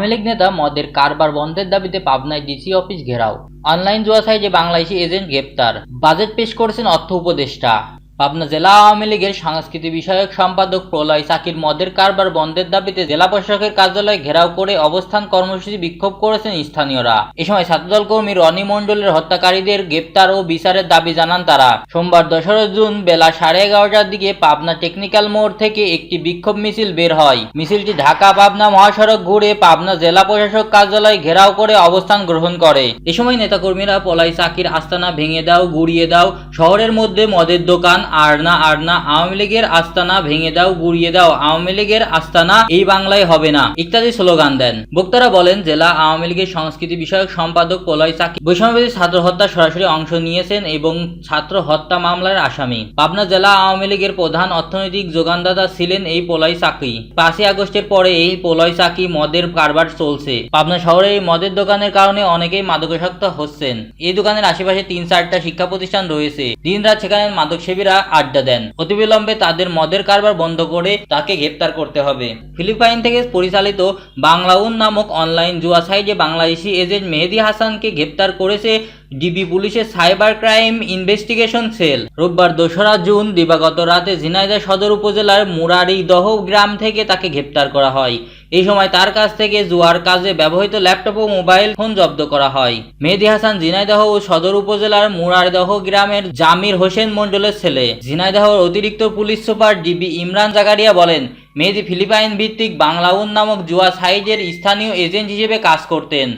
আওয়ামী লীগ নেতা মদের কারবার বন্ধের দাবিতে পাবনায় ডিসি অফিস ঘেরাও। অনলাইন জুয়া সাইজে বাংলাদেশি এজেন্ট গ্রেপ্তার। বাজেট পেশ করেছেন অর্থ উপদেষ্টা। পাবনা জেলা আওয়ামী লীগের সংস্কৃতি বিষয়ক সম্পাদক প্রলয় সাকির মদের কারবার বন্ধের দাবিতে জেলা প্রশাসকের কার্যালয় ঘেরাও করে অবস্থান কর্মসূচি বিক্ষোভ করেছেন স্থানীয়রা। এ সময় ছাত্রদল কর্মী রনি মণ্ডলের হত্যাকারীদের গ্রেপ্তার ও বিচারের দাবি জানান তারা। সোমবার দোসরা জুন বেলা সাড়ে এগারোটার দিকে পাবনা টেকনিক্যাল মোড় থেকে একটি বিক্ষোভ মিছিল বের হয়। মিছিলটি ঢাকা পাবনা মহাসড়ক ঘুরে পাবনা জেলা প্রশাসক কার্যালয় ঘেরাও করে অবস্থান গ্রহণ করে। এ সময় নেতাকর্মীরা পলাই সাকির আস্তানা ভেঙে দাও, গুড়িয়ে দাও, শহরের মধ্যে মদের দোকান আরনা আরনা, আওয়ামী লীগের আস্তানা ভেঙে দাও গুড়িয়ে দাও, আওয়ামী লীগের আস্তানা এই বাংলায় হবে না, ইত্যাদি স্লোগান দেন। বক্তারা বলেন, জেলা আওয়ামী লীগের সংস্কৃতি বিষয়ক সম্পাদক পলয় সাকিব বৈষম্যবিধি ছাত্র হত্যা সরাসরি অংশ নিয়েছেন এবং ছাত্র হত্যা মামলার আসামি। পাবনা জেলা আওয়ামী লীগের প্রধান অর্থনৈতিক যোগানদাতা ছিলেন এই পলয় চাকরি পাঁচই আগস্টের পরে এই পলয় চাকি মদের কারবার চলছে। পাবনা শহরে এই মদের দোকানের কারণে অনেকেই মাদকাসক্ত হচ্ছেন। এই দোকানের আশেপাশে তিন চারটা শিক্ষা প্রতিষ্ঠান রয়েছে। দিনরাত সেখানে মাদক সেবীরা আড্ডা দেন। অতিবিলম্বে তাদের মদের কারবার বন্ধ করে তাকে গ্রেপ্তার করতে হবে। ফিলিপাইন থেকে পরিচালিত বাংলাউন নামক অনলাইন জুয়া সাইটে বাংলাদেশি এজেন্ট মেহেদি হাসানকে গ্রেপ্তার করেছে ডিবি পুলিশের সাইবার ক্রাইম ইনভেস্টিগেশন সেল। রোববার দোসরা জুন দিবাগত রাতে ঝিনাইদহ সদর উপজেলার মুরারিদহ গ্রাম থেকে তাকে গ্রেপ্তার করা হয়। এই সময় তার কাছ থেকে জুয়ার কাজে ব্যবহৃত ল্যাপটপ ও মোবাইল ফোন জব্দ করা হয়। মেহেদি হাসান, ঝিনাইদহ ও সদর উপজেলার মুরারদহ গ্রামের জামির হোসেন মন্ডলের ছেলে। ঝিনাইদহর অতিরিক্ত police super DB Imran Zakaria বলেন, মেহেদি ফিলিপাইন ভিত্তিক বাংলাউন নামক জুয়া সাইজের স্থানীয় এজেন্ট হিসেবে কাজ করতেন।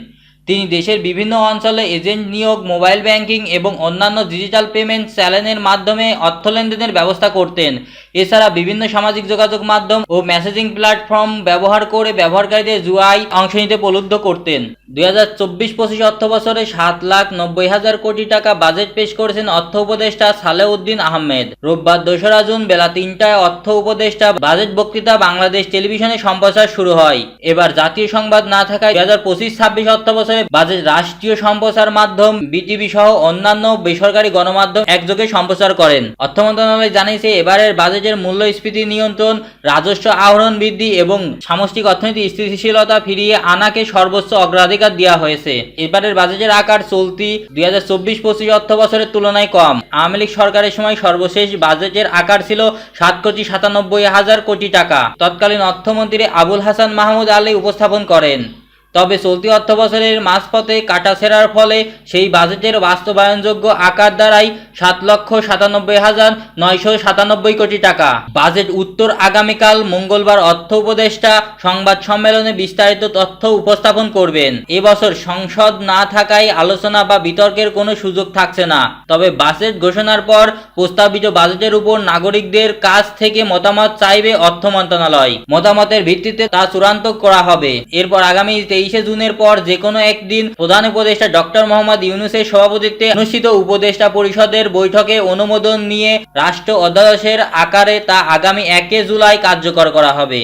তিনি দেশের বিভিন্ন অঞ্চলে এজেন্ট নিয়োগ, মোবাইল ব্যাংকিং এবং অন্যান্য ডিজিটাল পেমেন্ট চ্যানেলের মাধ্যমে অর্থ লেনদেনের ব্যবস্থা করতেন। এছাড়া বিভিন্ন সামাজিক যোগাযোগ মাধ্যম ও মেসেজিং প্ল্যাটফর্ম ব্যবহার করে ব্যবহারকারীদের জুয়াই অংশ নিতে প্রলুব্ধ করতেন। দুই হাজার চব্বিশ পঁচিশ অর্থ বছরে সাত লাখ নব্বই হাজার কোটি টাকা বাজেট পেশ করেছেন অর্থ উপদেষ্টা সালেউদ্দিন আহমেদ। রোববার দোসরা জুন বেলা তিনটায় অর্থ উপদেষ্টা বাজেট বক্তৃতা বাংলাদেশ টেলিভিশনে সম্প্রচার শুরু হয়। এবার জাতীয় সংবাদ না থাকায় দুই হাজার পঁচিশ ছাব্বিশ অর্থ বছরে বাজেট রাষ্ট্রীয় সম্প্রচার মাধ্যম বিটিভি সহ অন্যান্য বেসরকারি গণমাধ্যম একযোগে সম্প্রচার করেন। অর্থ মন্ত্রণালয় জানিয়েছে, এবারের বাজেটের মূল্যস্ফীতি নিয়ন্ত্রণ, রাজস্ব আহরণ বৃদ্ধি এবং সামষ্টিক অর্থনীতি স্থিতিশীলতা ফিরিয়ে আনাকে সর্বোচ্চ অগ্রাধিকার দেওয়া হয়েছে। এবারের বাজেটের আকার চলতি দুই হাজার চব্বিশ পঁচিশ অর্থ বছরের তুলনায় কম। আওয়ামী লীগ সরকারের সময় সর্বশেষ বাজেটের আকার ছিল সাত কোটি সাতানব্বই হাজার কোটি টাকা। তৎকালীন অর্থমন্ত্রী আবুল হাসান মাহমুদ আলী উপস্থাপন করেন। তবে চলতি অর্থ বছরের মাঝপথে কাটাছেড়ার ফলে সেই বাজেটের বাস্তবায়নযোগ্য আকার দ্বারাই সাত লক্ষ সাতানব্বই হাজার নয়শো সাতানব্বই কোটি টাকা। বাজেট উত্তর আগামীকাল মঙ্গলবার অর্থ উপদেষ্টা সংবাদ সম্মেলনে বিস্তারিত তথ্য উপস্থাপন করবেন। এবছর সংসদ না থাকায় আলোচনা বা বিতর্কের কোনো সুযোগ থাকছে না। তবে বাজেট ঘোষণার পর প্রস্তাবিত বাজেটের উপর নাগরিকদের কাছ থেকে মতামত চাইবে অর্থ মন্ত্রণালয়। মতামতের ভিত্তিতে তা চূড়ান্ত করা হবে। এরপর আগামী তেইশে জুনের পর যে কোনো একদিন প্রধান উপদেষ্টা ডক্টর মোহাম্মদ ইউনুসের সভাপতিত্বে অনুষ্ঠিত উপদেষ্টা পরিষদের বৈঠকে অনুমোদন নিয়ে রাষ্ট্র অধ্যাদেশের আকারে তা আগামী একে জুলাই কার্যকর করা হবে।